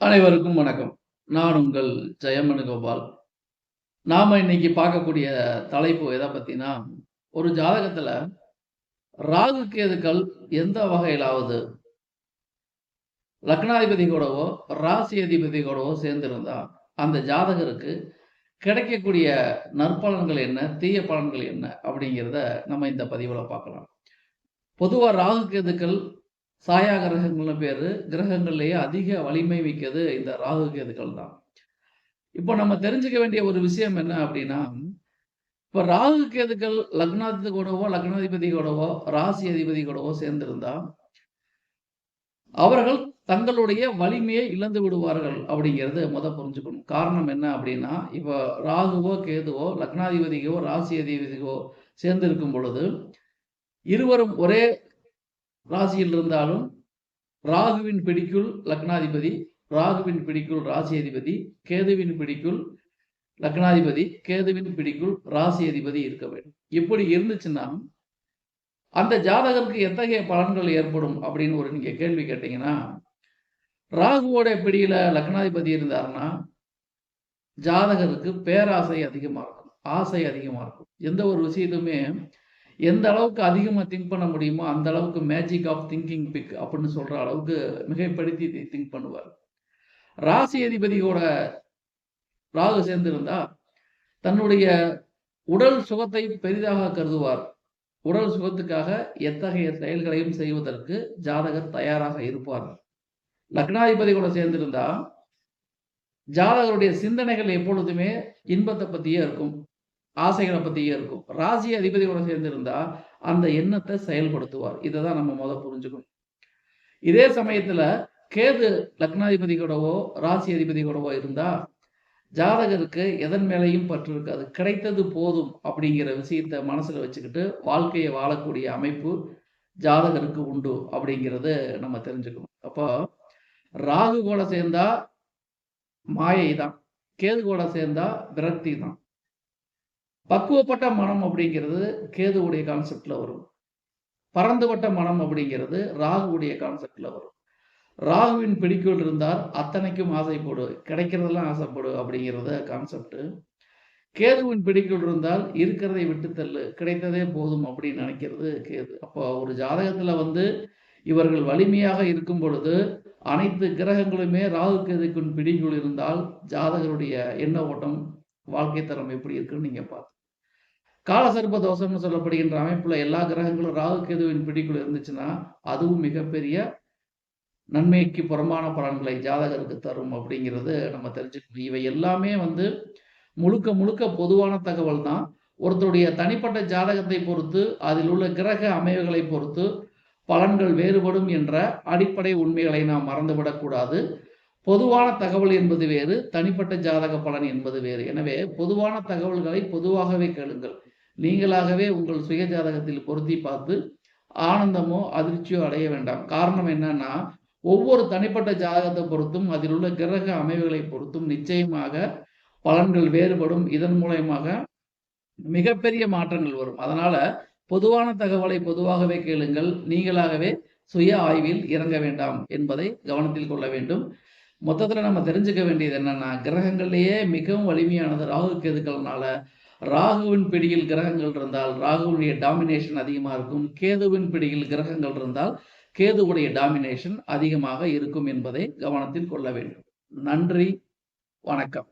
அனைவருக்கும் வணக்கம். நான் உங்கள் ஜெயமனுகோபால். நாம இன்னைக்கு பார்க்கக்கூடிய தலைப்பு எதை பத்தினா, ஒரு ஜாதகத்துல ராகு, கேதுக்கள் எந்த வகையிலாவது லக்னாதிபதி கூடவோ, ராசி அதிபதி கூடவோ சேர்ந்திருந்தா, அந்த ஜாதகருக்கு கிடைக்கக்கூடிய நற்பலன்கள் என்ன? தீய பலன்கள் என்ன? அப்படிங்கிறத நம்ம இந்த பதிவுல பார்க்கலாம். பொதுவா ராகு, கேதுக்கள் சாயா கிரகங்கள்னு பேர் கிரகங்கள்லேயே அதிக வலிமை மிக்கது இந்த ராகு, கேதுக்கள் தான். இப்போ நம்ம தெரிஞ்சுக்க வேண்டிய ஒரு விஷயம் என்ன அப்படின்னா, இப்ப ராகு, கேதுக்கள் லக்னாதி கூடவோ, லக்னாதிபதி கூடவோ, ராசி அதிபதி கூடவோ சேர்ந்திருந்தா அவர்கள் தங்களுடைய வலிமையை இழந்து விடுவார்கள் அப்படிங்கிறது மொத புரிஞ்சுக்கணும். காரணம் என்ன அப்படின்னா, இப்ப ராகுவோ, கேதுவோ, லக்னாதிபதிக்கோ, ராசி அதிபதிக்கோ சேர்ந்திருக்கும் பொழுது, இருவரும் ஒரே ராசியில் இருந்தாலும், ராகுவின் பிடிக்குள் லக்னாதிபதி, ராகுவின் பிடிக்குள் ராசி அதிபதி, கேதுவின் பிடிக்குள் லக்னாதிபதி, கேதுவின் பிடிக்குள் ராசி அதிபதி இருக்க வேண்டும். இப்படி இருந்துச்சுன்னா, அந்த ஜாதகருக்கு எத்தகைய பலன்கள் ஏற்படும் அப்படின்னு ஒரு நீங்க கேள்வி கேட்டீங்கன்னா, ராகுவோட பிடியில லக்னாதிபதி இருந்தாருன்னா, ஜாதகருக்கு பேராசை அதிகமா இருக்கும். ஆசை அதிகமா இருக்கும். எந்த ஒரு விஷயத்தையுமே எந்த அளவுக்கு அதிகமாக திங்க் பண்ண முடியுமோ, அந்த அளவுக்கு மேஜிக் ஆஃப் திங்கிங் பிக் அப்படின்னு சொல்கிற அளவுக்கு மிகைப்படுத்தி திங்க் பண்ணுவார். ராசி அதிபதியோட ராகு சேர்ந்திருந்தா, தன்னுடைய உடல் சுகத்தை பெரிதாக கருதுவார். உடல் சுகத்துக்காக எத்தகைய செயல்களையும் செய்வதற்கு ஜாதகர் தயாராக இருப்பார். லக்னாதிபதி கூட சேர்ந்திருந்தா, ஜாதகருடைய சிந்தனைகள் எப்பொழுதுமே இன்பத்தை பற்றியே இருக்கும். ஆசைகளை பற்றியே இருக்கும். ராசி அதிபதியோட சேர்ந்திருந்தா, அந்த எண்ணத்தை செயல்படுத்துவார். இதை தான் நம்ம முதல் புரிஞ்சுக்கணும். இதே சமயத்துல கேது லக்னாதிபதி கூடவோ, ராசி அதிபதி கூடவோ இருந்தா, ஜாதகருக்கு எதன் மேலையும் பற்று இருக்காது. கிடைத்தது போதும் அப்படிங்கிற விஷயத்த மனசுல வச்சுக்கிட்டு, வாழ்க்கையை வாழக்கூடிய அமைப்பு ஜாதகருக்கு உண்டு அப்படிங்கிறத நம்ம தெரிஞ்சுக்கணும். அப்போ ராகு கூட சேர்ந்தா மாயை தான். கேது கூட சேர்ந்தா விரக்தி தான். பக்குவப்பட்ட மனம் அப்படிங்கிறது கேதுவுடைய கான்செப்ட்ல வரும். பறந்துபட்ட மனம் அப்படிங்கிறது ராகுவுடைய கான்செப்ட்ல வரும். ராகுவின் பிடிக்குள் இருந்தால் அத்தனைக்கும் ஆசைப்படு, கிடைக்கிறதெல்லாம் ஆசைப்படு அப்படிங்கிறத கான்செப்ட். கேதுவின் பிடிக்குள் இருந்தால் இருக்கிறதை விட்டு தள்ளு, கிடைத்ததே போதும் அப்படின்னு நினைக்கிறது கேது. அப்போ ஒரு ஜாதகத்துல வந்து இவர்கள் வலிமையாக இருக்கும் பொழுது, அனைத்து கிரகங்களுமே ராகு, கேதுவின் பிடிக்குள் இருந்தால், ஜாதகருடைய எண்ண ஓட்டம், வாழ்க்கை தரம் எப்படி இருக்குன்னு நீங்கள் பார்த்து காலசர்ப்ப தோஷம்னு சொல்லப்படுகின்ற அமைப்புல எல்லா கிரகங்களும் ராகு, கேதுவின் பிடிக்குள் இருந்துச்சுன்னா, அதுவும் மிகப்பெரிய நன்மைக்கு புறம்பான பலன்களை ஜாதகருக்கு தரும் அப்படிங்கிறது நம்ம தெரிஞ்சுக்கணும். இவை எல்லாமே வந்து முழுக்க முழுக்க பொதுவான தகவல் தான். ஒருத்தருடைய தனிப்பட்ட ஜாதகத்தை பொறுத்து, அதில் உள்ள கிரக அமைவுகளை பொறுத்து பலன்கள் வேறுபடும் என்ற அடிப்படை உண்மைகளை நாம் மறந்துவிடக்கூடாது பொதுவான தகவல் என்பது வேறு, தனிப்பட்ட ஜாதக பலன் என்பது வேறு. எனவே பொதுவான தகவல்களை பொதுவாகவே கேளுங்கள். நீங்களாகவே உங்கள் சுய ஜாதகத்தில் பொருத்தி பார்த்து ஆனந்தமோ, அதிர்ச்சியோ அடைய வேண்டாம். காரணம் என்னன்னா, ஒவ்வொரு தனிப்பட்ட ஜாதகத்தை பொறுத்தும், அதில் உள்ள கிரக அமைவுகளை பொறுத்தும் நிச்சயமாக பலன்கள் வேறுபடும். இதன் மூலயமாக மிகப்பெரிய மாற்றங்கள் வரும். அதனால பொதுவான தகவலை பொதுவாகவே கேளுங்கள். நீங்களாகவே சுய ஆய்வில் இறங்க வேண்டாம் என்பதை கவனத்தில் கொள்ள வேண்டும். மொத்தத்தில் நம்ம தெரிஞ்சுக்க வேண்டியது என்னன்னா, கிரகங்கள்லேயே மிகவும் வலிமையானது ராகு, கேதுக்கள்னால, ராகுவின் பிடியில் கிரகங்கள் இருந்தால், ராகுவுடைய டாமினேஷன் அதிகமாக இருக்கும். கேதுவின் பிடியில் கிரகங்கள் இருந்தால், கேதுவுடைய டாமினேஷன் அதிகமாக இருக்கும் என்பதை கவனத்தில் கொள்ள வேண்டும். நன்றி, வணக்கம்.